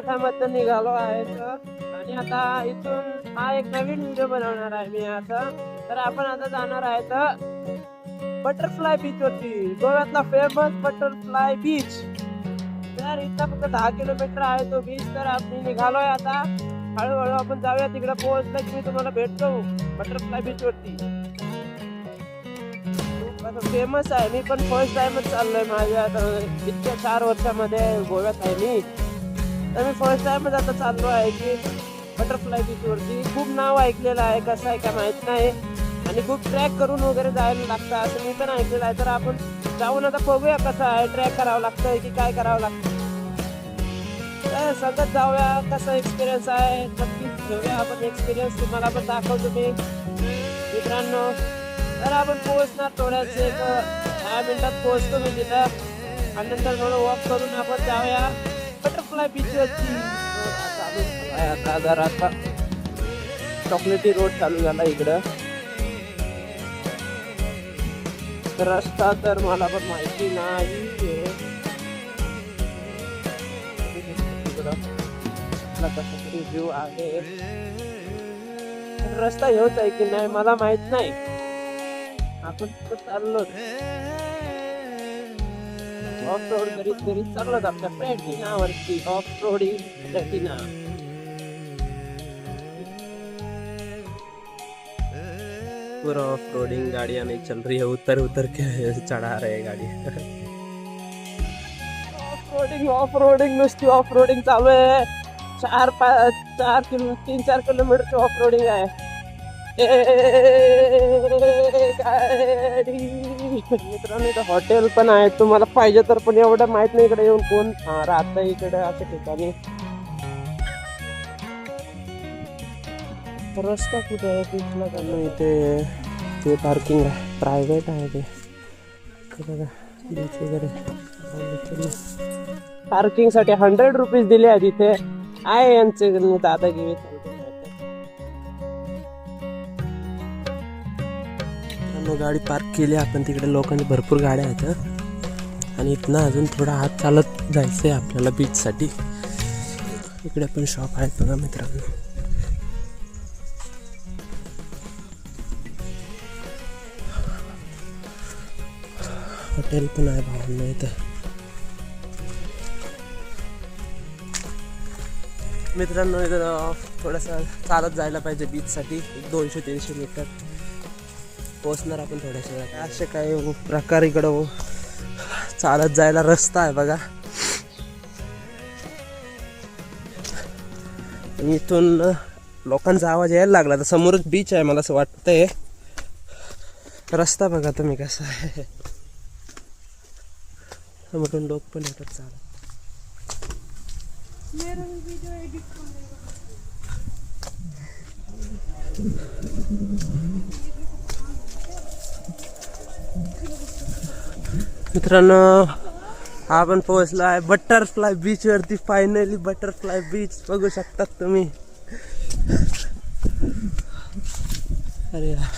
मठामधनं निघालो आहे आणि आता इथून हा एक नवीन व्हिडिओ बनवणार आहे मी आता. तर आपण आता जाणार आहे तर बटरफ्लाय बीच वरती. गोव्यातला फेमस बटरफ्लाय बीच तर इथं फक्त दहा किलोमीटर आहे तो बीच तर आपण निघालोय आता. हळूहळू आपण जाऊया. तिकडे पोहोचलं की मी तुम्हाला भेटतो बटरफ्लाय बीच वरती. फेमस आहे. मी पण फर्स्ट टाइमच चाललोय माझ्या आता इतक्या चार वर्षामध्ये गोव्यात आहे मी. तर मी फर्स्ट टाईमच आता चाललो आहे की बटरफ्लाय बीचवरती खूप नाव ऐकलेलं आहे कसं आहे काय माहीत नाही. आणि खूप ट्रॅक करून वगैरे जायला लागतं असं मी पण ऐकलेलं आहे. तर आपण जाऊन आता बघूया कसं आहे. ट्रॅक करावं लागतंय की काय करावं लागतं तर सगळं जाऊया कसा एक्सपिरियन्स आहे. नक्कीच घेऊया आपण एक्सपिरियन्स तुम्हाला पण दाखवतो मी. मित्रांनो तर आपण पोहोचणार थोड्याच एक दहा मिनिटात पोहोचतो मी तिथं. आणि नंतर थोडं वॉक करून आपण जाऊया. बटरफ्लाय बीच वरती आता जरा आता चॉकलेटी रोड चालू झाला इकडं. रस्ता तर मला पण माहिती नाही व्ह्यू आहे. रस्ता हेच आहे की नाही मला माहीत नाही. आपण चाललो ऑफ रोड करीत करीत चाललोत आपल्या प्लॅटिनावरती ऑफ रोडिंग प्लॅटिना पूरा ऑफ रोडिंग गाड़ियां नहीं चल रही है उतर उतर के चढ़ा रहे गाड़ी। ऑफ रोडिंग ऑफ रोडिंग नुसती ऑफ रोडिंग चालू आहे चार पाच चार किलो तीन चार किलोमीटरची ऑफ रोडिंग आहे ए, गाडी. मित्रांनो इथं हॉटेल पण आहे. तुम्हाला पाहिजे तर पण एवढं माहीत नाही इकडे येऊन कोण. हा, राहतं इकडे अशा ठिकाणी. रस्ता कुठे आहे? कुठला का नाही इथे ते पार्किंग आहे. प्रायव्हेट आहे ते. बघा बीच वगैरे. पार्किंगसाठी हंड्रेड रुपीज दिले आहेत इथे. आहे यांचे दादागिरी. मित्रांनो, गाडी पार्क केली आपण तिकडे लोकांनी भरपूर गाड्या आहेत आणि इथनं अजून थोडा हात चालत जायचं आहे आपल्याला बीचसाठी इकडे पण शॉप आहेत बघा मित्रांनो. हॉटेल पण आहे भावांना इथं. मित्रांनो इथं थोडंसं चालत जायला पाहिजे बीचसाठी एक दोनशे तीनशे मीटर पोचणार आपण थोड्याशा वेळात. असे काही प्रकार इकडं चालत जायला रस्ता आहे बघा. इथून लोकांचा आवाज यायला लागला. तर समोरच बीच आहे मला असं वाटतंय. रस्ता बघा तुम्ही कसा आहे. समोरून लोक पण येतात चालत. मित्रांनो आपण पोहोचलो आहे बटरफ्लाय बीच वरती. फायनली बटरफ्लाय बीच बघू शकतात तुम्ही. अरे यार.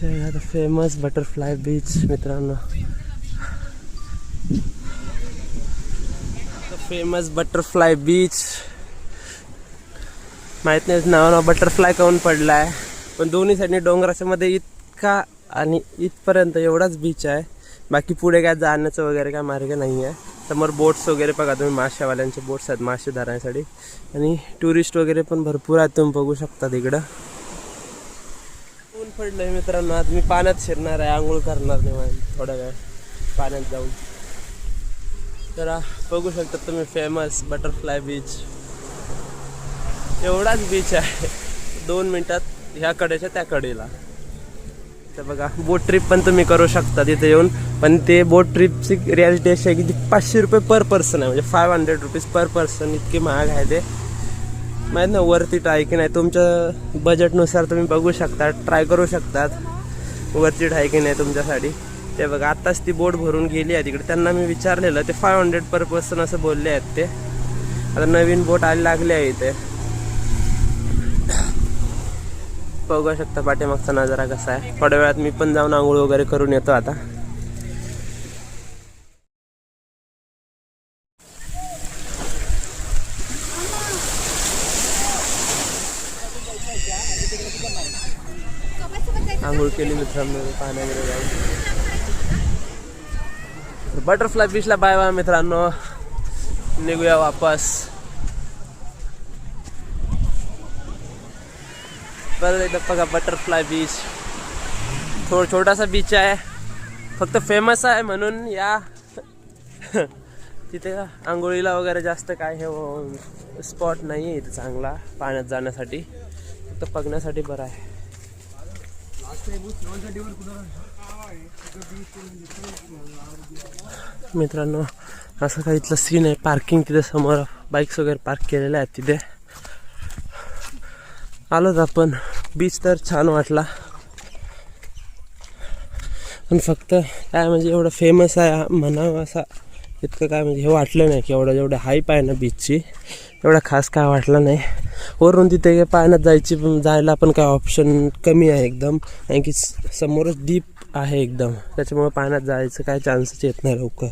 हे फेमस बटरफ्लाय बीच मित्रांनो. फेमस बटरफ्लाय बीच माहीत नाही नाव बटरफ्लाय काऊन पडला आहे पण दोन्ही साईडने डोंगराच्या मध्ये इतका आणि इथपर्यंत एवढाच बीच आहे. बाकी पुढे काय जाण्याचं वगैरे काय मार्ग नाही आहे समोर बोट्स वगैरे बघा तुम्ही माशावाल्यांचे बोट्स आहेत मासे धरण्यासाठी आणि टुरिस्ट वगैरे पण भरपूर आहेत तुम्ही बघू शकता तिकडं. ऊन पडलंय मित्रांनो आज मी पाण्यात शिरणार आहे आंघोळ करणार नाही थोडा वेळ पाण्यात जाऊन. तर बघू शकता तुम्ही फेमस बटरफ्लाय बीच एवढाच बीच आहे. दोन मिनटात ह्या कडेच्या त्या कडेला. तर बघा बोट ट्रिप पण तुम्ही करू शकता तिथे येऊन. पण ते बोट ट्रिपची रियालिटी अशी आहे की पाचशे रुपये पर पर्सन आहे. म्हणजे five hundred rupees per person इतकी महाग आहे ते. माहीत ना वरती ट्राय की नाही. तुमच्या बजेटनुसार तुम्ही बघू शकता ट्राय करू शकतात. वरती ट्राय की नाही तुमच्यासाठी. ते बघा आत्ताच ती बोट भरून गेली आहे तिकडे. त्यांना मी विचारलेलं ते फाय हंड्रेड पर पर्सन असं बोलले आहेत ते. आता नवीन बोट आली लागली आहे इथे. बघू शकता पाठीमागचा नजारा कसा आहे. थोड्या वेळात मी पण जाऊन आंघोळ वगैरे करून येतो आता. आंघोळ केली मित्रांनो पाण्यामध्ये जाऊन. बटरफ्लाय बीचला बाय बाय मित्रांनो. निघूया वापस. परत एकदा बघा बटरफ्लाय बीच थोड छोटासा बीच आहे. फक्त फेमस आहे म्हणून या. तिथे आंघोळीला वगैरे जास्त काय हे स्पॉट नाही आहे इथे चांगला पाण्यात जाण्यासाठी. फक्त बघण्यासाठी बरं आहे. मित्रांनो असं काही इथलं सीन आहे. पार्किंग तिथे समोर बाईक्स वगैरे पार्क केलेल्या आहेत तिथे. आलोच आपण. बीच तर छान वाटला. पण फक्त काय म्हणजे एवढं फेमस आहे म्हणावं असा इतकं काय म्हणजे हे वाटलं नाही की एवढं जेवढं हाईप आहे ना बीचची एवढं खास काय वाटलं नाही. वरून तिथे पाण्यात जायची जायला पण काय ऑप्शन कमी आहे एकदम. कारण की समोरच डीप आहे एकदम. त्याच्यामुळे पाण्यात जायचं काय चान्सच येत नाही लवकर.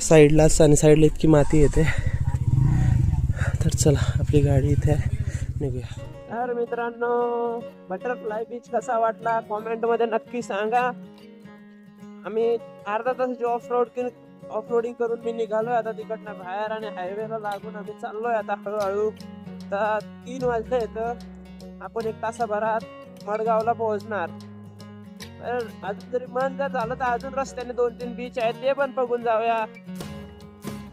साईडलाच आणि साईडला इतकी माती येते. तर चला आपली गाडी इथे आहे. निघूया. तर मित्रांनो बटरफ्लाय बीच कसा वाटला? कॉमेंटमध्ये नक्की सांगा. आम्ही अर्धा तासाची ऑफ रोड ऑफ रोडिंग करून मी निघालोय. आता तिकडनं बाहेर आणि हायवेला लागून आम्ही चाललोय. आता हळूहळू तर तीन वाजले तर आपण एक तासाभरात मडगावला पोहोचणार. अजून जरी मन जर झालं तर अजून रस्त्याने दोन तीन बीच आहेत ते पण बघून जाऊया.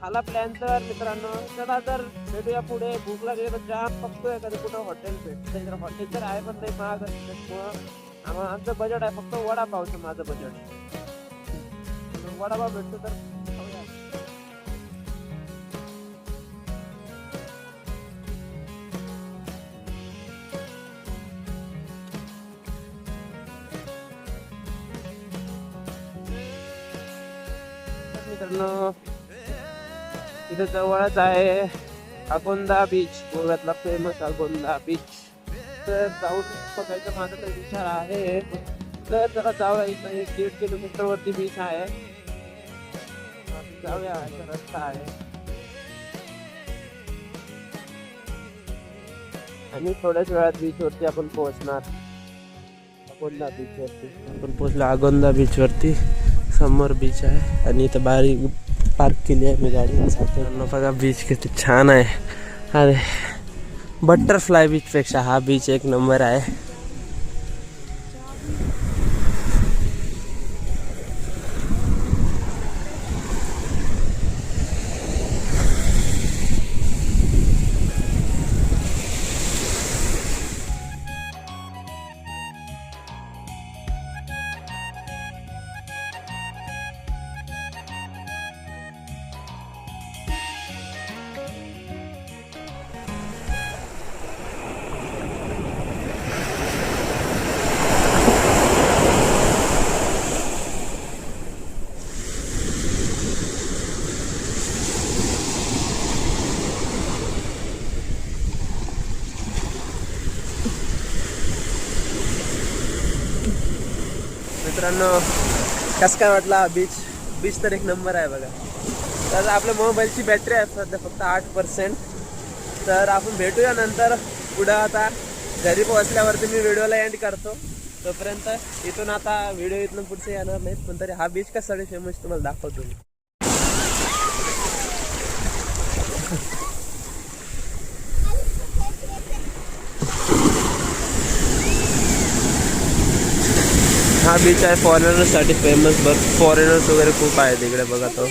आला प्लॅन तर मित्रांनो. चला तर भेटूया पुढे. भूक लागली तर जाम बघतोय कधी कुठं हॉटेल भेटतंय. तर हॉटेल तर आहे पण नाही महाग आमचं बजेट आहे फक्त वडापावचं माझं बजेट वडापाव भेटतो तर तिथं जवळच आहे अगोंदा बीच गोव्यातला फेमस अगोंदा बीच तर जाऊन बघायचा माझा तर विचार आहे. तर जरा जाऊया इथं. एक दीड किलोमीटर वरती बीच आहे. जाऊया इथं रस्ता आहे. आणि थोड्याच वेळात बीच वरती आपण पोहोचणार. अगोंदा बीच वरती. आपण पोहोचलो अगोंदा बीच वरती. समोर बीच आहे. आणि इथं बारीक पार्क केली आहे मी गाडी. बघा बीच किती छान आहे. अरे बटरफ्लाय बीचपेक्षा हा बीच एक नंबर आहे. मित्रांनो कसं काय वाटला बीच बीच तर एक नंबर आहे बघा. तर आपल्या मोबाईलची बॅटरी आहे सध्या फक्त आठ पर्सेंट तर आपण भेटूया नंतर. पुढं आता घरी पोहोचल्यावरती मी व्हिडिओला एंड करतो. तोपर्यंत इथून आता व्हिडिओ इथून पुढचे येणार नाहीत पण तरी हा बीच कसा फेमस तुम्हाला दाखवतो मी. हा बीच आहे फॉरेनर्ससाठी फेमस बघ फॉरेनर्स वगैरे खूप आहेत इकडे बघा तो.